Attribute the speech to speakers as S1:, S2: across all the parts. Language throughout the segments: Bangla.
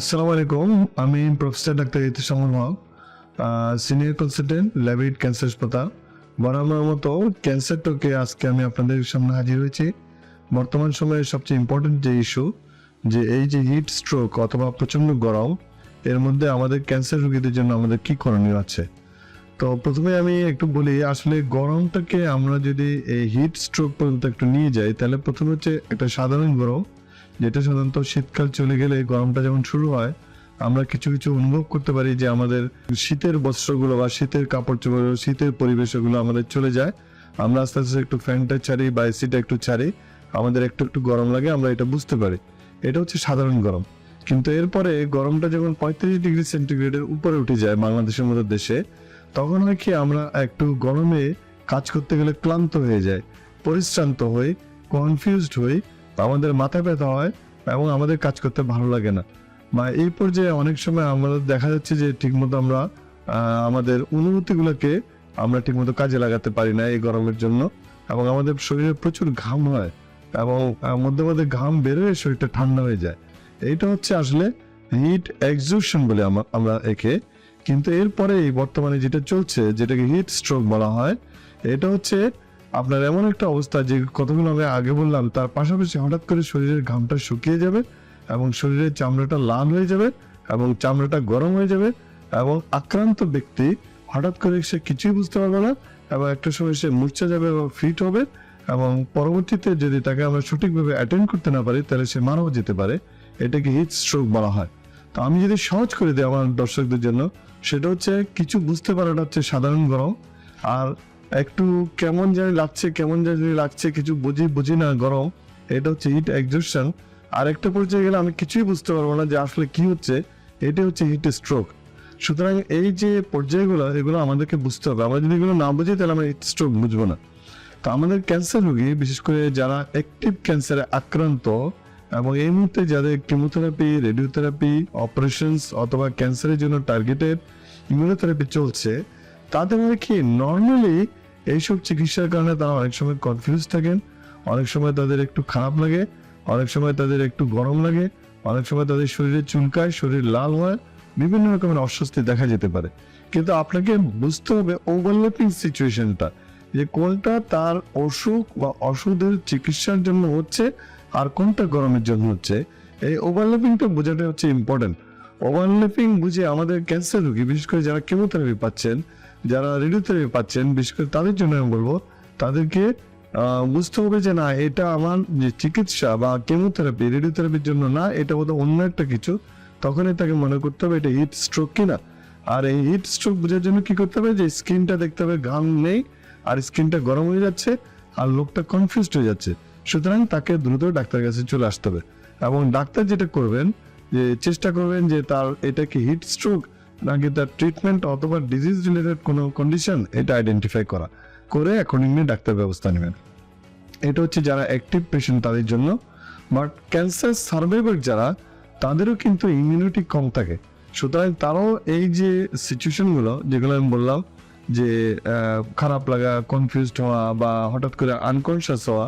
S1: আসসালামু আলাইকুম আমি professor doctor Itisamul Haque senior consultant Labaid cancer হাসপাতাল বরাবর মতো ক্যান্সার টোকে আজকে আমি আপনাদের সামনে হাজির হয়েছি। বর্তমান সময়ে সবচেয়ে ইম্পর্টেন্ট যে ইস্যু যে এই যে হিট স্ট্রোক অথবা প্রচণ্ড গরম, এর মধ্যে আমাদের ক্যান্সার রোগীদের জন্য আমাদের কি করণীয় আছে? তো প্রথমে আমি একটু বলি, আসলে গরমটাকে আমরা যদি এই হিট স্ট্রোক পর্যন্ত একটু নিয়ে যাই, তাহলে প্রথমে হচ্ছে একটা সাধারণ গরম যেটা সাধারণত শীতকাল চলে গেলে গরমটা যেমন শুরু হয়, আমরা কিছু কিছু অনুভব করতে পারি যে আমাদের শীতের বস্ত্রগুলো বা শীতের কাপড় চোপড় শীতের পরিবেশগুলো আমাদের চলে যায়। আমরা আস্তে আস্তে একটু ফ্যানটা ছাড়ি বা এসিটা একটু ছাড়ি, আমাদের একটু একটু গরম লাগে, আমরা এটা বুঝতে পারি। এটা হচ্ছে সাধারণ গরম। কিন্তু এরপরে গরমটা যখন পঁয়ত্রিশ ডিগ্রি সেন্টিগ্রেডের উপরে উঠে যায় বাংলাদেশের মতো দেশে, তখন হয় কি আমরা একটু গরমে কাজ করতে গেলে ক্লান্ত হয়ে যায় পরিশ্রান্ত হই কনফিউজড হই। আমাদের মাথা ব্যথা হয় এবং আমাদের কাজ করতে ভালো লাগে না। বা এই পর্যায়ে অনেক সময় আমরা দেখা যাচ্ছে যে ঠিকমতো আমরা আমাদের অনুভূতিগুলোকে আমরা ঠিকমতো কাজে লাগাতে পারি না এই গরমের জন্য এবং আমাদের শরীরে প্রচুর ঘাম হয় এবং মধ্যে মধ্যে ঘাম বেরোয় শরীরটা ঠান্ডা হয়ে যায়। এইটা হচ্ছে আসলে হিট এক্সুশন বলে আমরা একে। কিন্তু এরপরে বর্তমানে যেটা চলছে, যেটাকে হিট স্ট্রোক বলা হয়, এটা হচ্ছে আপনার এমন একটা অবস্থা যে কতগুলো আমি আগে বললাম, তার পাশাপাশি হঠাৎ করে শরীরের ঘামটা শুকিয়ে যাবে এবং শরীরের চামড়াটা লাল হয়ে যাবে এবং চামড়াটা গরম হয়ে যাবে এবং আক্রান্ত ব্যক্তি হঠাৎ করে সে কিছুই বুঝতে পারবে না এবং একটা সময় সে মূর্ছা যাবে এবং ফিট হবে এবং পরবর্তীতে যদি তাকে আমরা সঠিকভাবে অ্যাটেন্ড করতে না পারি, তাহলে সে মারাও যেতে পারে। এটাকে হিট স্ট্রোক বলা হয়। তো আমি যদি সহজ করে দিই আমার দর্শকদের জন্য, সেটা হচ্ছে কিছু বুঝতে পারাটা হচ্ছে সাধারণ গরম আর একটু কেমন জানি লাগছে, কেমন জানি লাগছে, কিছু বুঝি বুঝি না গরম। এটা হচ্ছে হিট এক্সজশন আর একটা পর্যায়ে গেলে আমি কিছুই বুঝতে পারব না যে আসলে কি হচ্ছে। এটা হচ্ছে হিট স্ট্রোক সুতরাং এই যে পর্যায়গুলো, এগুলো আমাদেরকে বুঝতে হবে। আমরা যদি এগুলো না বুঝি, তাহলে আমরা হিট স্ট্রোক বুঝব না। তো আমাদের ক্যান্সার রোগী, বিশেষ করে যারা অ্যাক্টিভ ক্যান্সারে আক্রান্ত এবং এই মুহূর্তে যাদের কেমোথেরাপি রেডিওথেরাপি অপারেশনস অথবা ক্যান্সারের জন্য টার্গেটেড ইমিউনোথেরাপি চলছে, তাদের মধ্যে কি নর্মালি এইসব চিকিৎসার কারণে তারা অনেক সময় কনফিউজ থাকেন, অনেক সময় তাদের একটু খারাপ লাগে, অনেক সময় তাদের একটু গরম লাগে, অনেক সময় তাদের শরীরে চুলকায়, শরীর লাল হয়, বিভিন্ন রকমের অস্বস্তি দেখা যেতে পারে। কিন্তু আপনাকে বুঝতে হবে ওভারল্যাপিং সিচুয়েশনটা যে কোনটা তার অসুখ বা ওষুধের চিকিৎসার জন্য হচ্ছে আর কোনটা গরমের জন্য হচ্ছে। এই ওভারল্যাপিংটা বোঝাটা হচ্ছে ইম্পর্টেন্ট ওভারল্যাপিং বুঝে আমাদের ক্যান্সার রোগী, বিশেষ করে যারা কেমোথেরাপি পাচ্ছেন যারা রেডিওথেরাপি পাচ্ছেন, বিশেষ করে তাদের জন্য আমি বলব, তাদেরকে বুঝতে হবে যে না, এটা আমার যে চিকিৎসা বা কেমোথেরাপি রেডিওথেরাপির জন্য না, এটা বোধহয় অন্য একটা কিছু। তখনই তাকে মনে করতে হবে এটা হিট স্ট্রোক কিনা। আর এই হিট স্ট্রোক বোঝার জন্য কি করতে হবে? যে স্কিনটা দেখতে হবে ঘাম নেই, আর স্কিনটা গরম হয়ে যাচ্ছে, আর লোকটা কনফিউজড হয়ে যাচ্ছে। সুতরাং তাকে দ্রুত ডাক্তারের কাছে চলে আসতে হবে। এবং ডাক্তার যেটা করবেন, যে চেষ্টা করবেন যে তার এটা কি হিট স্ট্রোক নাকি তার ট্রিটমেন্ট অথবা ডিজিজ রিলেটেড কোনো কন্ডিশন এটা আইডেন্টিফাই করা। করে অ্যাকর্ডিংলি ডাক্তার ব্যবস্থা নেবেন। এটা হচ্ছে যারা অ্যাক্টিভ পেশেন্ট তাদের জন্য। বাট ক্যান্সার সার্ভাইভার যারা, তাদেরও কিন্তু ইমিউনিটি কম থাকে। সুতরাং তারাও এই যে সিচুয়েশনগুলো যেগুলো আমি বললাম, যে খারাপ লাগা কনফিউজড হওয়া বা হঠাৎ করে আনকনসিয়াস হওয়া,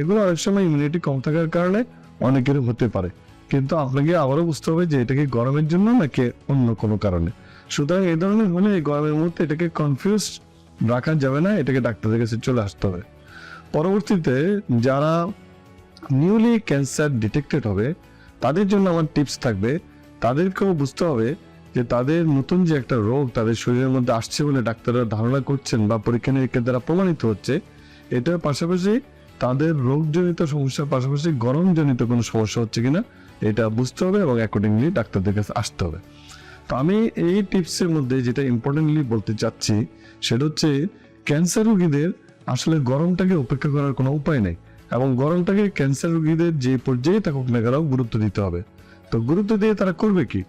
S1: এগুলো অনেক সময় ইমিউনিটি কম থাকার কারণে অনেকের হতে পারে। কিন্তু আপনাকে আবারও বুঝতে হবে যে এটাকে গরমের জন্য নাকি অন্য কোনো কারণে। সুতরাং এই ধরনের হলে এই গরমের মুহূর্তে এটাকে কনফিউজ রাখা যাবে না, এটাকে ডাক্তারের কাছে চলে আসতে হবে। পরবর্তীতে যারা নিউলি ক্যান্সার ডিটেক্টেড হবে, তাদের জন্য আমার টিপস থাকবে। তাদেরকেও বুঝতে হবে যে তাদের নতুন যে একটা রোগ তাদের শরীরের মধ্যে আসছে বলে ডাক্তাররা ধারণা করছেন বা পরীক্ষা নিরীক্ষার দ্বারা প্রমাণিত হচ্ছে, এটার পাশাপাশি তাদের রোগজনিত সমস্যার পাশাপাশি গরমজনিত কোনো সমস্যা হচ্ছে কিনা এটা বুঝতে হবে এবং অ্যাকর্ডিংলি ডাক্তারদের কাছে আসতে হবে। তো আমি এই টিপসের মধ্যে যেটা ইম্পর্টেন্টলি বলতে চাচ্ছি, সেটা হচ্ছে ক্যান্সার রোগীদের আসলে গরমটাকে উপেক্ষা করার কোনো উপায় নেই এবং গরমটাকে ক্যান্সার রোগীদের যে পর্যায়ে থাকুক না কেন গুরুত্ব দিতে হবে। তো গুরুত্ব দিয়ে তারা করবে কি?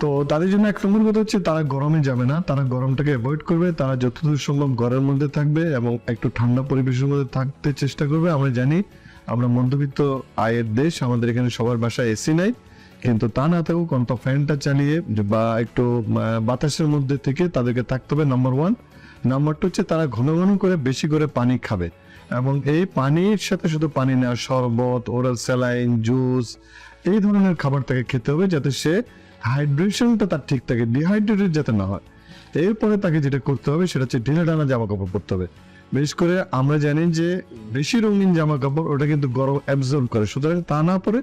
S1: তো তাদের জন্য এক নম্বর কথা হচ্ছে তারা গরমে যাবে না, তারা গরমটাকে অ্যাভয়েড করবে, তারা যতদূর সম্ভব ঘরের মধ্যে থাকবে এবং একটু ঠান্ডা পরিবেশের মধ্যে থাকতে চেষ্টা করবে। আমরা জানি আমরা মধ্যবিত্ত আয়ের দেশ, আমাদের এখানে সবার বাসায় এসি নাই, কিন্তু তা না থাকুক অন্ত ফ্যানটা চালিয়ে বা একটু বাতাসের মধ্যে থেকে তাদেরকে থাকতে হবে নাম্বার ওয়ান নাম্বার টু হচ্ছে তারা ঘন ঘন করে বেশি করে পানি খাবে। এবং এই পানির সাথে শুধু পানি না, শরবত ওরাল স্যালাইন জুস এই ধরনের খাবার তাকে খেতে হবে যাতে সে হাইড্রেশনটা তার ঠিক থাকে ডিহাইড্রেটেড যাতে না হয়। এরপরে তাকে যেটা করতে হবে সেটা হচ্ছে ঢিলে ডানা জামা কাপড় পরতে হবে। বিশেষ করে আমরা জানি যে বেশি রঙিন জামা কাপড় ওটা কিন্তু গরম অ্যাবজর্ব করে। সুতরাং তা না পরে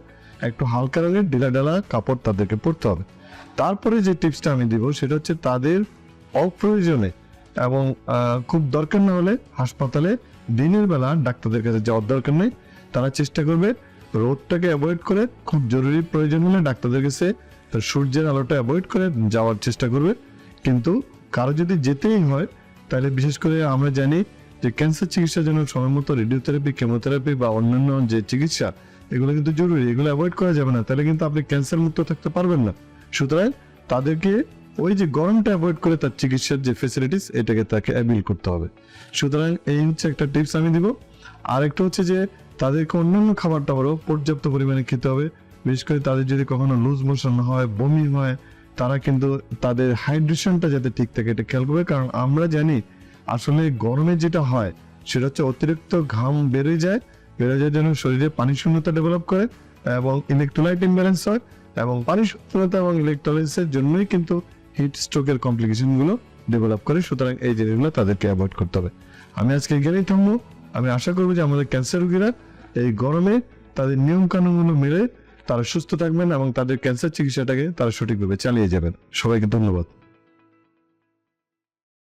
S1: একটু হালকা রঙের ডেলা ডেলা কাপড় তাদেরকে পরতে হবে। তারপরে যে টিপসটা আমি দিব, সেটা হচ্ছে তাদের অপ্রয়োজনে এবং খুব দরকার না হলে হাসপাতালে দিনের বেলা ডাক্তারদের কাছে যাওয়ার দরকার নেই। তারা চেষ্টা করবে রোদটাকে অ্যাভয়েড করে, খুব জরুরি প্রয়োজন হলে ডাক্তারদের কাছে সূর্যের আলোটা অ্যাভয়েড করে যাওয়ার চেষ্টা করবে। কিন্তু কারও যদি যেতেই হয়, তাহলে বিশেষ করে আমরা জানি যে ক্যান্সার চিকিৎসার জন্য সময় মতো রেডিওথেরাপি কেমোথেরাপি বা অন্যান্য যে চিকিৎসা, এগুলো কিন্তু জরুরি। এগুলো অ্যাভয়েড করা যাবে না। তাহলে কিন্তু আপনি ক্যান্সার মুক্ত থাকতে পারবেন না। সুতরাং তাদেরকে ওই যে গরমটা অ্যাভয়েড করে তার চিকিৎসার যে ফেসিলিটিস এটাকে তাকে অ্যাবিল করতে হবে। সুতরাং এই হচ্ছে একটা টিপস আমি দিব। আর একটা হচ্ছে যে, তাদেরকে অন্যান্য খাবার টাবারও পর্যাপ্ত পরিমাণে খেতে হবে। বিশেষ করে তাদের যদি কখনো লুজ মোশন হয়, বমি হয়, তারা কিন্তু তাদের হাইড্রেশনটা যাতে ঠিক থাকে, এটা খেয়াল করবে। কারণ আমরা জানি আসলে গরমে যেটা হয়, সেটা হচ্ছে অতিরিক্ত ঘাম বেড়ে যায়, বেড়ে যাওয়ার জন্য শরীরে পানি শূন্যতা ডেভেলপ করে এবং ইলেকট্রোলাইট ইমব্যালেন্স হয় এবং পানি শূন্যতা এবং ইলেকট্রোলাইটসের জন্যই কিন্তু হিট স্ট্রোকের কমপ্লিকেশনগুলো ডেভেলপ করে। সুতরাং এই জিনিসগুলো তাদেরকে অ্যাভয়েড করতে হবে। আমি আজকে এখানেই থামবো। আমি আশা করব যে আমাদের ক্যান্সার রোগীরা এই গরমে তাদের নিয়ম কানুনগুলো মেনে তারা সুস্থ থাকবেন এবং তাদের ক্যান্সার চিকিৎসাটাকে তারা সঠিকভাবে চালিয়ে যাবেন। সবাইকে ধন্যবাদ।